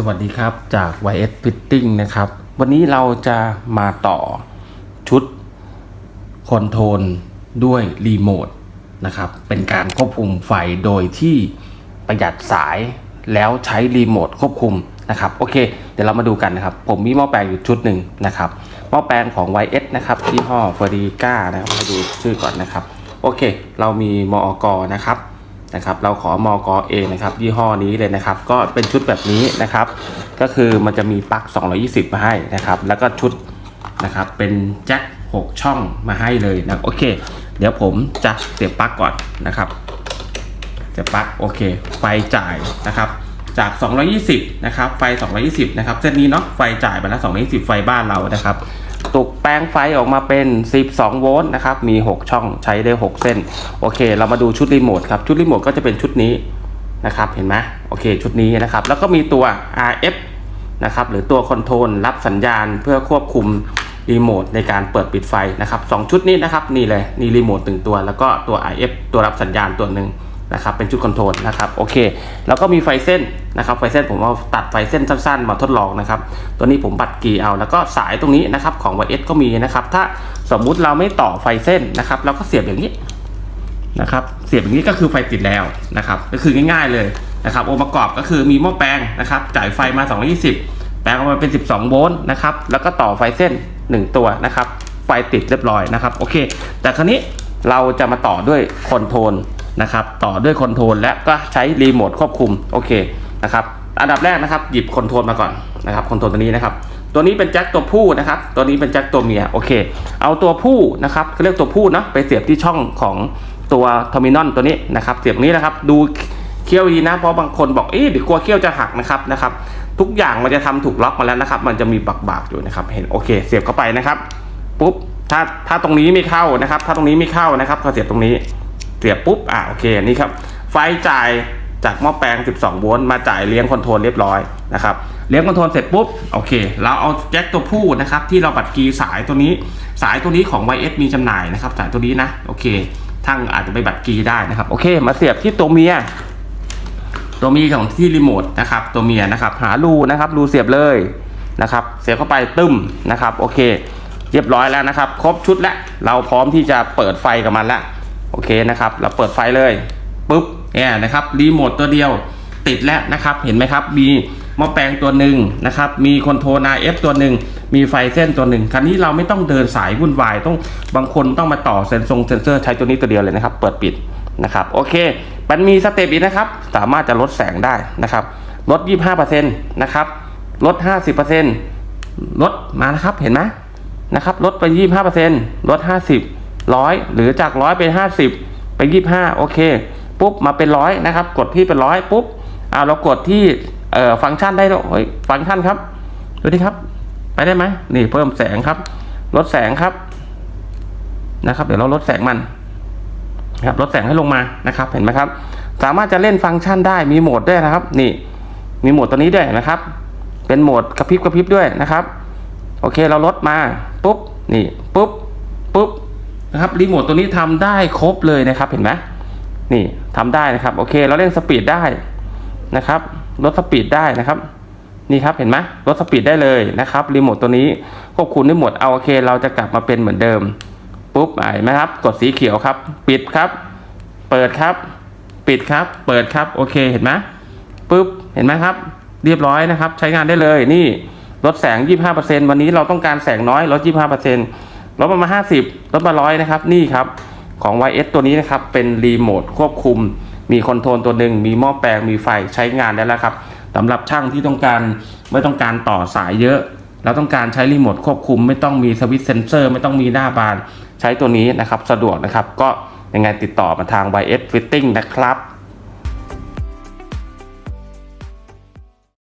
สวัสดีครับจาก YS Fitting นะครับ วันนี้เราจะมาต่อชุดคอนโทรลด้วยรีโมทนะครับ เป็นการควบคุมไฟโดยที่ประหยัดสายแล้วใช้รีโมทควบคุมนะครับ โอเค เดี๋ยวเรามาดูกันนะครับ ผมมีหม้อแปลงอยู่ชุดหนึ่งนะครับ หม้อแปลงของ YS นะครับยี่ห้อเฟอร์ i ก้านะครับมาดูชื่อก่อนนะครับ โอเค เรามีมอกนะครับ นะครับเราขอมอกเองนะครับยี่ห้อนี้เลยนะครับ ก็เป็นชุดแบบนี้นะครับ ก็คือมันจะมีปลั๊ก220 มาให้นะครับ แล้วก็ชุดนะครับเป็นแจ็ค6 ช่องมาให้เลยนะโอเค เดี๋ยวผมจะเสียบปลั๊กก่อนนะครับเสียบปลั๊กโอเค ไฟจ่ายนะครับจาก 220 นะครับ ไฟ 220 นะครับ เส้นนี้เนาะ ไฟจ่ายไปแล้ว 220 ไฟบ้านเรานะครับ ตกแปลงไฟออกมาเป็น 12 โวลต์นะครับ มี 6 ช่องใช้ได้ 6 เส้น โอเค เรามาดูชุดรีโมทครับ ชุดรีโมทก็จะเป็นชุดนี้นะครับ เห็นไหมโอเค ชุดนี้นะครับ แล้วก็มีตัว RF นะครับ หรือตัวคอนโทรลรับสัญญาณเพื่อควบคุมรีโมทในการเปิดปิดไฟนะครับสองชุดนี้นะครับ นี่เลย นี่รีโมทหนึ่งตัว แล้วก็ตัว RF ตัวรับสัญญาณตัวหนึ่ง นะครับเป็นชุดคอนโทรลนะครับโอเค แล้วก็มีไฟเส้นนะครับไฟเส้นผมเอาตัดไฟเส้นสั้นๆ มาทดลองนะครับตัวนี้ผมบัดกีเอา แล้วก็สายตรงนี้นะครับของ YS ก็มีนะครับถ้าสมมุติเราไม่ต่อไฟเส้นนะครับเราก็เสียบอย่างนี้นะครับเสียบอย่างนี้ก็คือไฟติดแล้วนะครับก็คือง่ายๆเลยนะครับองค์ประกอบก็คือมีหม้อแปลงนะครับจ่ายไฟมา 220 แปลงออกมาเป็น 12 โวลต์นะครับแล้วก็ต่อไฟเส้น 1 ตัวนะครับไฟติดเรียบร้อยนะครับโอเค แต่คราวนี้เราจะมาต่อด้วยคอนโทรล นะครับต่อด้วยคอนโทรลและก็ใช้รีโมทควบคุมโอเคนะครับอันดับแรกนะครับหยิบคอนโทรลมาก่อนนะครับคอนโทรลตัวนี้นะครับตัวนี้เป็นแจ็คตัวผู้นะครับ ตัวนี้เป็นแจ็คตัวเมียโอเค เอาตัวผู้นะครับเขาเรียกตัวผู้นะไปเสียบที่ช่องของตัวเทอร์มินอลตัวนี้นะครับเสียบนี้นะครับดูเขี้ยวดีนะเพราะบางคนบอกเอ๊ะเดี๋ยวกลัวเขี้ยวจะหักนะครับนะครับ ทุกอย่างมันจะทำถูกล็อกมาแล้วนะครับ มันจะมีบักบากๆอยู่นะครับเห็นโอเค เสียบเข้าไปนะครับปุ๊บถ้าถ้าตรงนี้ไม่เข้านะครับ ถ้าตรงนี้ไม่เข้านะครับก็เสียบตรงนี้ เสียบปุ๊บอ่าโอเคอันี่ครับ ไฟจ่ายจากหม้อแปลง 12 โวลต์มาจ่ายเลี้ยงคอนโทรลเรียบร้อยนะครับเลี้ยงคอนโทรลเสร็จปุ๊บโอเค เราเอาแจ็คตัวผู้นะครับที่เราบัดกีสายตัวนี้ สายตัวนี้ของ YS มีจำหน่ายนะครับ สายตัวนี้นะโอเคทั้งอาจจะไปบัดกีได้นะครับโอเค มาเสียบที่ตัวเมียตัวเมียของที่รีโมทนะครับตัวเมียนะครับหารูนะครับรูเสียบเลยนะครับ เสียบเข้าไปตึ้มนะครับ โอเค เรียบร้อยแล้วนะครับ ครบชุดแล้วเราพร้อมที่จะเปิดไฟกับมันแล้ว โอเคนะครับ เราเปิดไฟเลยปุ๊บเนี่ยนะครับรีโมทตัวเดียวติดแล้วนะครับ เห็นไหมครับ มีหม้อแปลงตัวหนึ่งนะครับ มีคอนโทรล RF ตัวหนึ่ง มีไฟเส้นตัวหนึ่งคราวนี้เราไม่ต้องเดินสายวุ่นวาย ต้องบางคนต้องมาต่อเซนซงเซนเซอร์ใช้ตัวนี้ตัวเดียวเลยนะครับ เปิดปิดนะครับ โอเค มันมีสเต็ปอีกนะครับ สามารถจะลดแสงได้นะครับ ลด 25%นะครับ ลด 50%ลดมานะครับ เห็นไหมนะครับ ลดไป 25%ลด 50 ร้อยหรือจากร้อยเป็น50ไป25โอเคปุ๊บมาเป็นร้อยนะครับ กดที่เป็นร้อยปุ๊บเอาเรากดที่เอ่อฟังก์ชันได้แล้วเฮ้ยฟังก์ชันครับดูดิครับ ไปได้ไหมนี่เพิ่มแสงครับ ลดแสงครับนะครับ เดี๋ยวเราลดแสงมันครับลดแสงให้ลงมานะครับ เห็นไหมครับ สามารถจะเล่นฟังก์ชันได้มีโหมดด้วยนะครับ นี่ มีโหมดตัวนี้ด้วยนะครับ เป็นโหมดกระพริบกระพริบด้วยนะครับ โอเคเราลดมาปุ๊บนี่ปุ๊บปุ๊บ นะครับรีโมทตัวนี้ทำได้ครบเลยนะครับเห็นไหมนี่ทำได้นะครับโอเคเราเล่นสปีดได้นะครับลดสปีดได้นะครับนี่ครับเห็นไหมลดสปีดได้เลยนะครับรีโมทตัวนี้ควบคุมได้หมดเอาโอเค เราจะกลับมาเป็นเหมือนเดิมปุ๊บอ่าเห็นไหมครับ กดสีเขียวครับ ปิดครับ เปิดครับ ปิดครับ เปิดครับโอเคเห็นไหมปุ๊บเห็นไหมครับ เรียบร้อยนะครับ ใช้งานได้เลยนี่ลดแสง 25%วันนี้เราต้องการแสงน้อยลด25% ลดประมา50ลดมาร้อยนะครับนี่ครับของ YS ตัวนี้นะครับเป็นรีโมทควบคุม มีคอนโทรลตัวหนึ่งมีหม้อแปลงมีไฟใช้งานได้แล้วครับสำหรับช่างที่ต้องการไม่ต้องการต่อสายเยอะเราต้องการใช้รีโมทควบคุม ไม่ต้องมีสวิตช์เซนเซอร์ ไม่ต้องมีหน้าบาน ใช้ตัวนี้นะครับสะดวกนะครับ ก็ยังไงติดต่อมาทาง YS Fitting นะครับ